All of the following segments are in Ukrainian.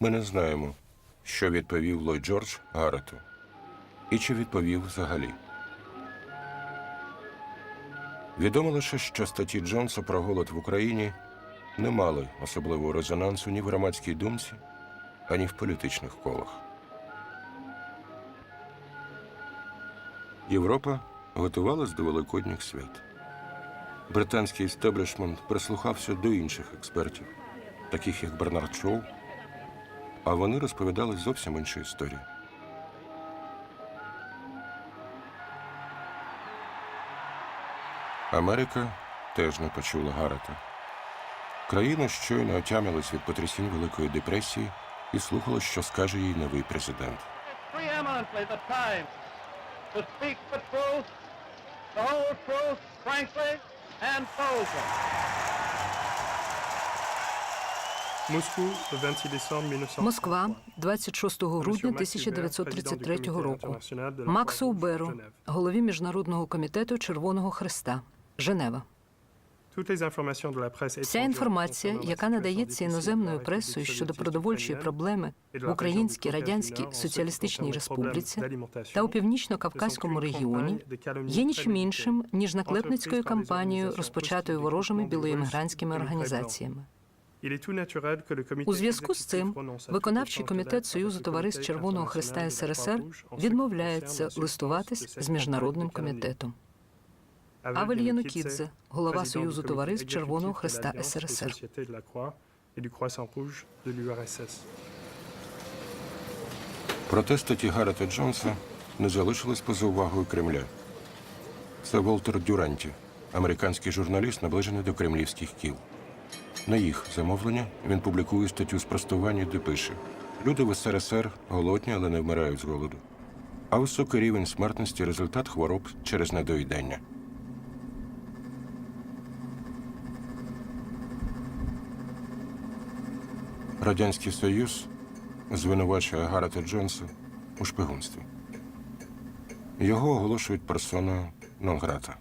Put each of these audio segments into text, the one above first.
Ми не знаємо, що відповів Ллойд Джордж Гаррету. І чи відповів взагалі. Відомо лише, що статті Джонса про голод в Україні не мали особливого резонансу ні в громадській думці, ані в політичних колах. Європа готувалась до великодніх свят. Британський істеблішмент прислухався до інших експертів, таких як Бернард Шоу, а вони розповідали зовсім іншу історію. Америка теж не почула Гарета. Країна щойно отямилась від потрясінь Великої депресії і слухала, що скаже їй новий президент. preeminently the Москва, 26 грудня 1933 року. Максу Уберу, голові Міжнародного комітету Червоного Хреста. Женева. Вся інформація, яка надається іноземною пресою щодо продовольчої проблеми в Українській Радянській Соціалістичній Республіці та у північно-кавказькому регіоні, є нічим іншим ніж наклепницькою кампанією, розпочатою ворожими білоіммігрантськими організаціями. У зв'язку з цим виконавчий комітет Союзу товариств Червоного Христа СРСР відмовляється листуватись з міжнародним комітетом. Авель Янукідзе, голова Союзу товариств Червоного Христа СРСР. Проте статті Гаррета Джонса не залишились поза увагою Кремля. Це Волтер Дюранті, американський журналіст, наближений до кремлівських кіл. На їх замовлення він публікує статтю спростування, де пише: Люди в СРСР голодні, але не вмирають з голоду. А високий рівень смертності результат хвороб через недоїдання. Радянський Союз звинувачує Гаррета Джонса у шпигунстві. Його оголошують персоною Нонграта.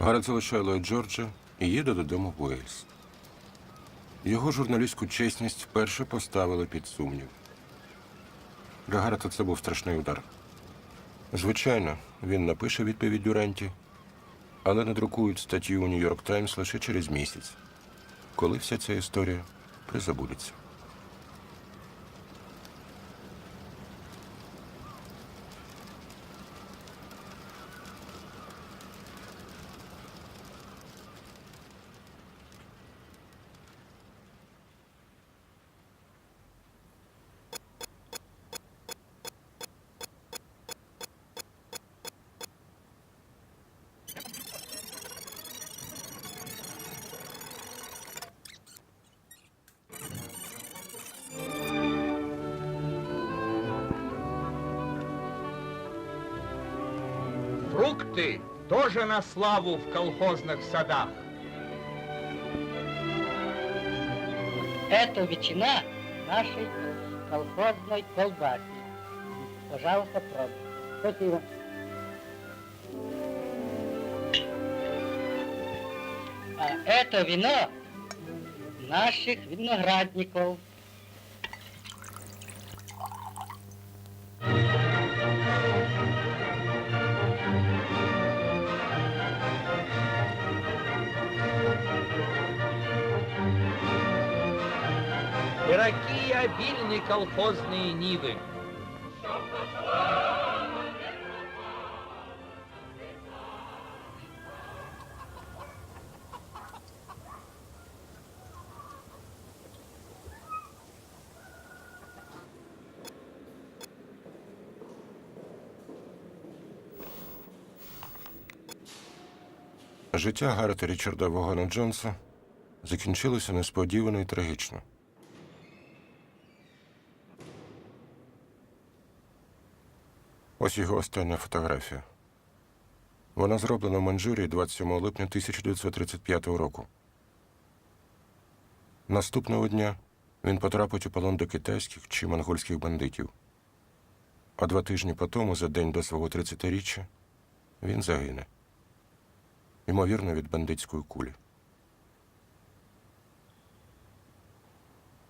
Гаррет залишає Ллойд Джорджа і їде додому в Уельс. Його журналістську чесність вперше поставили під сумнів. Для Гаррета це був страшний удар. Звичайно, він напише відповідь Дюранті, але надрукують статтю у Нью-Йорк Таймс лише через місяць, коли вся ця історія призабудеться. Фрукты тоже на славу в колхозных садах. Это ветчина нашей колхозной колбасы. Пожалуйста, пробуйте. Спасибо. А это вино наших виноградников. Дорогие обильные колхозные нивы. Життя Гаррета Річарда Вогана Джонса закінчилося несподівано і трагічно. Ось його остання фотографія. Вона зроблена в Маньчжурії 27 липня 1935 року. Наступного дня він потрапить у полон до китайських чи монгольських бандитів. А два тижні по тому, за день до свого 30-річчя, він загине. Ймовірно, від бандитської кулі.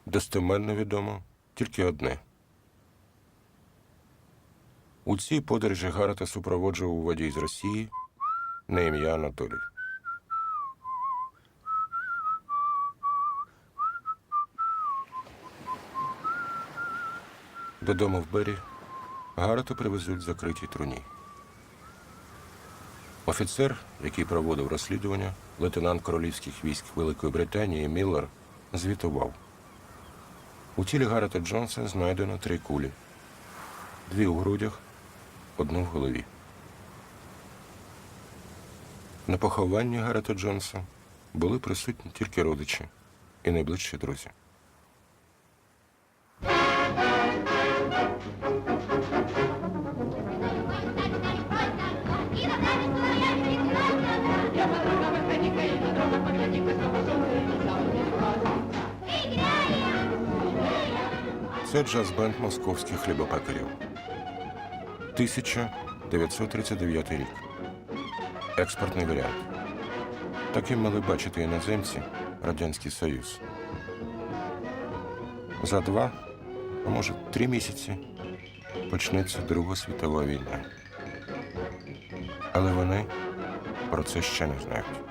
Достеменно відомо тільки одне. У цій подорожі Гарата супроводжував водій з Росії на ім'я Анатолій. Додому в Бері Гарата привезуть в закритій труні. Офіцер, який проводив розслідування, лейтенант королівських військ Великої Британії Міллер, звітував. У тілі Гарета Джонса знайдено три кулі: дві у грудях, одну в голові. На похованні Гарета Джонса були присутні тільки родичі і найближчі друзі. Це джаз-бенд московських хлібопекарів. 1939 рік. Експортний варіант. Таким мали бачити іноземці Радянський Союз. За два, а може три місяці почнеться Друга світова війна. Але вони про це ще не знають.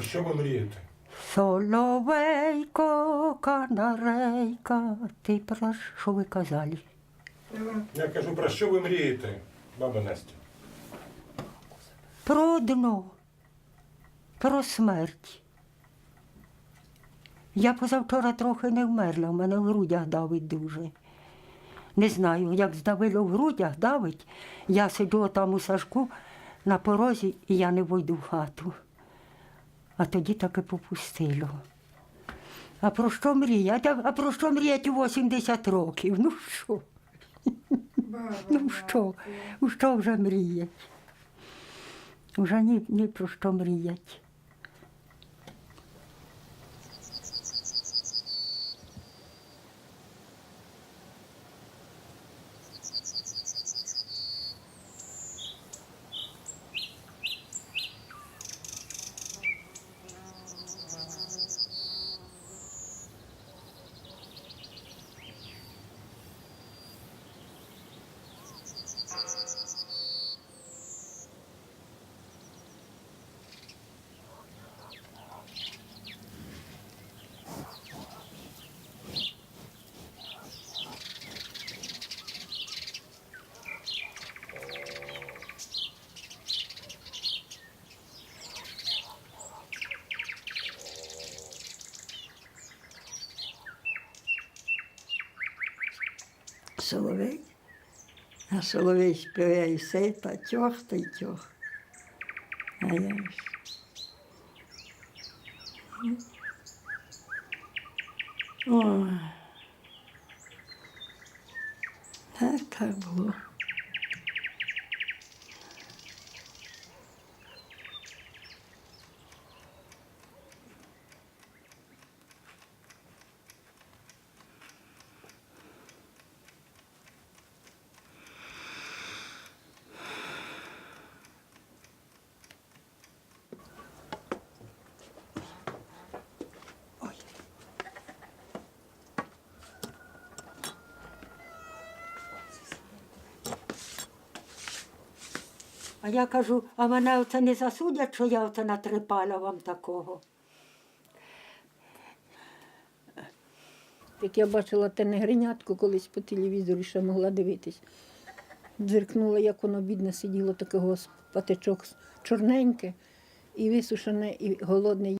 Про що ви мрієте? Соловейко, канарейка, ти про що ви казали? Я кажу, про що ви мрієте, баба Настя? Про одно, про смерть. Я позавчора трохи не вмерла, в мене в грудях давить дуже. Не знаю, як здавило в грудях давить, я сиджу там у сажку на порозі і я не войду в хату. А тоді так і попустило. А про що мріяти? А а про що мріяти у 80 років? Ну що? Ну що? У що вже мріять? Вже ні, ні про що мріять. Соловей. А соловей співає все, та тьох, та й тьох. А я ж. Так, так було. А я кажу, а мене оце не засудять, що я оце натрипала вам такого. Як я бачила те негринятку колись по телевізору, що могла дивитись. дзиркнула, як воно бідне сиділо такого патичок чорненьке, і висушене, і голодне.